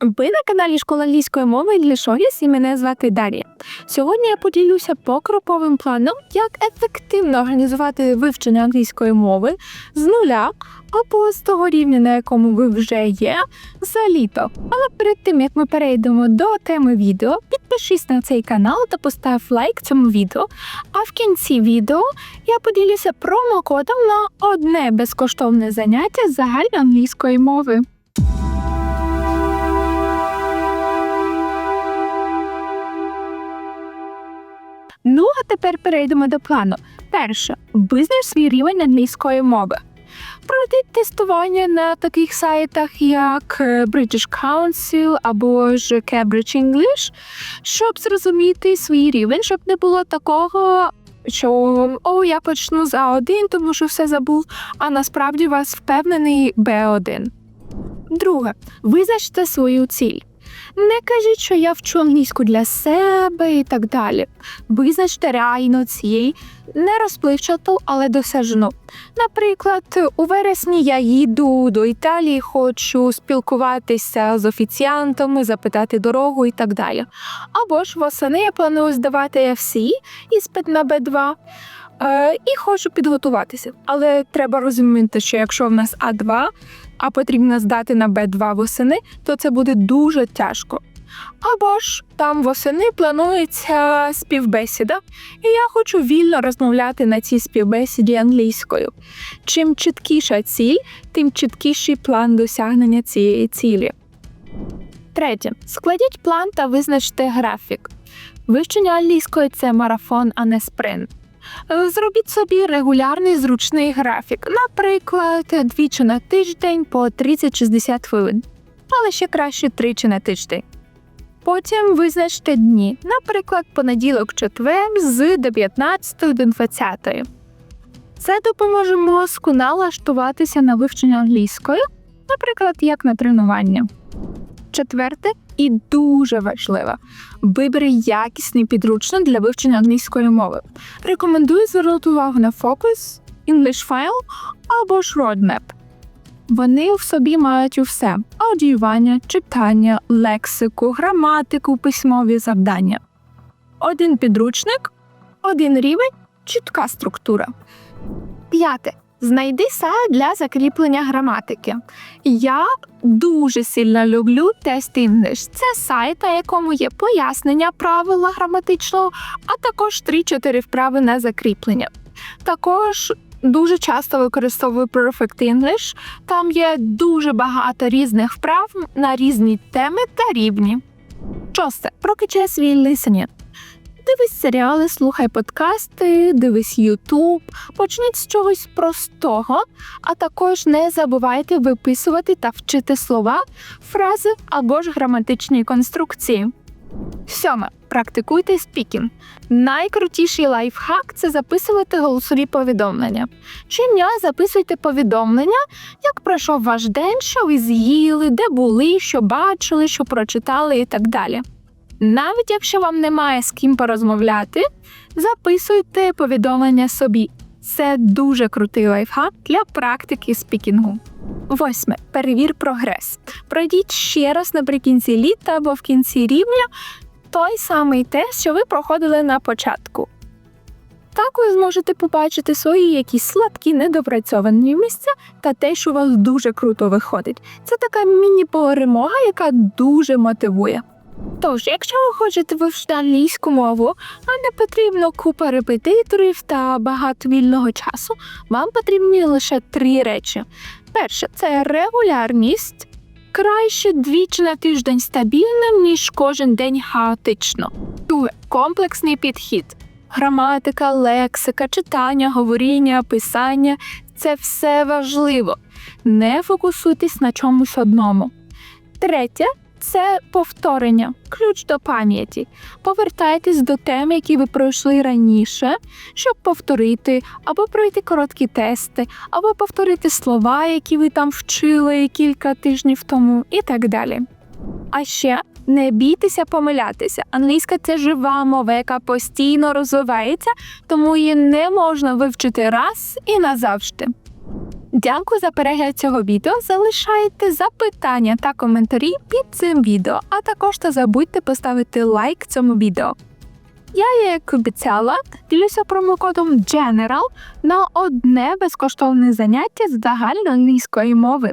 Ви на каналі Школа англійської мови для Шогіс і мене звати Дар'я. Сьогодні я поділюся покроковим планом, як ефективно організувати вивчення англійської мови з нуля або з того рівня, на якому ви вже є, за літо. Але перед тим як ми перейдемо до теми відео, підпишись на цей канал та постав лайк цьому відео. А в кінці відео я поділюся промокодом на одне безкоштовне заняття з загальної мови. Тепер перейдемо до плану. Перше, визнач свій рівень англійської мови. Пройдіть тестування на таких сайтах, як е, British Council або ж Cambridge English, щоб зрозуміти свій рівень, щоб не було такого, що о, я почну за один, тому що все забув, а насправді вас впевнений Б1. Друге, визначте свою ціль. Не кажіть, що я вчу англійську для себе і так далі. Визначте реальну ціль, не розпливчату, але досяжну. Наприклад, у вересні я їду до Італії, хочу спілкуватися з офіціантами, запитати дорогу і так далі. Або ж восени я планую здавати FC, іспит на Б2. Е, і хочу підготуватися. Але треба розуміти, що якщо в нас А2, а потрібно здати на Б2 восени, то це буде дуже тяжко. Або ж там восени планується співбесіда, і я хочу вільно розмовляти на цій співбесіді англійською. Чим чіткіша ціль, тим чіткіший план досягнення цієї цілі. Третє. Складіть план та визначте графік. Вивчення англійської це марафон, а не спринт. Е, Зробіть собі регулярний зручний графік, наприклад, двічі на тиждень по 30-60 хвилин, але ще краще тричі на тиждень. Потім визначте дні, наприклад, понеділок четвер з 19 до 20. Це допоможе мозку налаштуватися на вивчення англійської, наприклад, як на тренування. Четверте і дуже важливе вибери якісний підручник для вивчення англійської мови. Рекомендую звернути увагу на Focus, English File або ж Roadmap. Вони в собі мають усе: аудіювання, читання, лексику, граматику, письмові завдання. Один підручник, один рівень, чітка структура. П'яте. Знайди сайт для закріплення граматики. Я дуже сильно люблю тест English. Це сайт, на якому є пояснення правила граматичного, а також 3-4 вправи на закріплення. Також дуже часто використовую Perfect English. Там є дуже багато різних вправ на різні теми та рівні. Шосте. Прокачай свій listening. Дивись серіали, слухай подкасти, дивись Ютуб, почніть з чогось простого, а також не забувайте виписувати та вчити слова, фрази або ж граматичні конструкції. Сьоме. Практикуйте спікінг. Найкрутіший лайфхак це записувати голосові повідомлення. Щодня записуйте повідомлення, як пройшов ваш день, що ви з'їли, де були, що бачили, що прочитали і так далі. Навіть якщо вам немає з ким порозмовляти, записуйте повідомлення собі. Це дуже крутий лайфхак для практики спікінгу. Восьме. Перевір прогрес. Пройдіть ще раз наприкінці літа або в кінці рівня той самий тест, що ви проходили на початку. Так ви зможете побачити свої якісь слабкі недопрацьовані місця та те, що у вас дуже круто виходить. Це така міні-перемога, яка дуже мотивує. Тож, якщо ви хочете вивчити англійську мову, а не потрібно купа репетиторів та багато вільного часу, вам потрібні лише три речі. Перше це регулярність. Краще двічі на тиждень стабільним, ніж кожен день хаотично. Друге комплексний підхід. Граматика, лексика, читання, говоріння, писання це все важливо. Не фокусуйтесь на чомусь одному. Третє це повторення, ключ до пам'яті. Повертайтесь до тем, які ви пройшли раніше, щоб повторити, або пройти короткі тести, або повторити слова, які ви там вчили кілька тижнів тому, і так далі. А ще не бійтеся помилятися. Англійська це жива мова, яка постійно розвивається, тому її не можна вивчити раз і назавжди. Дякую за перегляд цього відео. Залишайте запитання та коментарі під цим відео, а також не забудьте поставити лайк цьому відео. Я, як обіцяла, ділюся промокодом GENERAL на одне безкоштовне заняття з загальноанглійської мови.